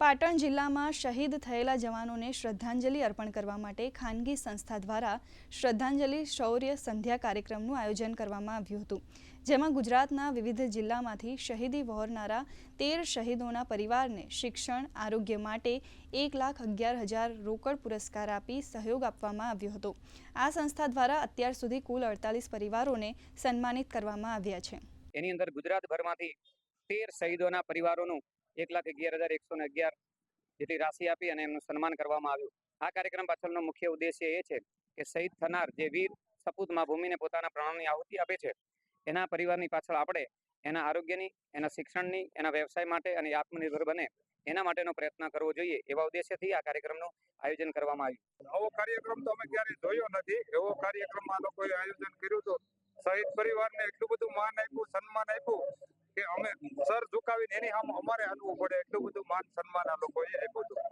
પાટણ જિલ્લામાં શહીદ થયેલા જવાનોને શ્રદ્ધાંજલિ અર્પણ કરવા માટે ખાનગી સંસ્થા દ્વારા શ્રદ્ધાંજલિ શૌર્ય સંધ્યા કાર્યક્રમનું આયોજન કરવામાં આવ્યું હતું. જેમાં ગુજરાતના વિવિધ જિલ્લામાંથી શહીદી વહોરનારા તેર શહીદોના પરિવારને શિક્ષણ, આરોગ્ય માટે એક લાખ અગિયાર હજાર રોકડ પુરસ્કાર આપી સહયોગ આપવામાં આવ્યો હતો. આ સંસ્થા દ્વારા અત્યાર સુધી કુલ અડતાલીસ પરિવારોને સન્માનિત કરવામાં આવ્યા છે. એની અંદર ગુજરાતભરમાંથી તેર શહીદોના પરિવારોનું એક લાખ અગિયાર હજાર એકસો ને અગિયાર જેટલી રાશિ આપી અને એમનું સન્માન કરવામાં આવ્યું. આ કાર્યક્રમ પાછળનો મુખ્ય ઉદ્દેશ્ય એ છે કે શહીદ થનાર જે વીર સપૂત ભૂમિને પોતાના પ્રાણોની આહુતિ આપે છે, એના પરિવારની પાછળ આપણે એના આરોગ્યની, એના શિક્ષણની, એના વ્યવસાય માટે અને આત્મનિર્ભર બને એના માટેનો પ્રયત્ન કરવો જોઈએ એવા ઉદ્દેશ્યથી આ કાર્યક્રમનું આયોજન કરવામાં આવ્યું. આવો કાર્યક્રમ તો અમે ક્યારેય જોયો નથી. એવો કાર્યક્રમ આ લોકોએ આયોજન કર્યું હતું શહીદ પરિવારને એટલું બધું માન આપ્યું, સન્માન આપ્યું કે અમે સર ઝુકાવીને એની સામે અમારે હાલવું પડે. એટલું બધું માન સન્માન આ લોકોએ આપ્યું હતું.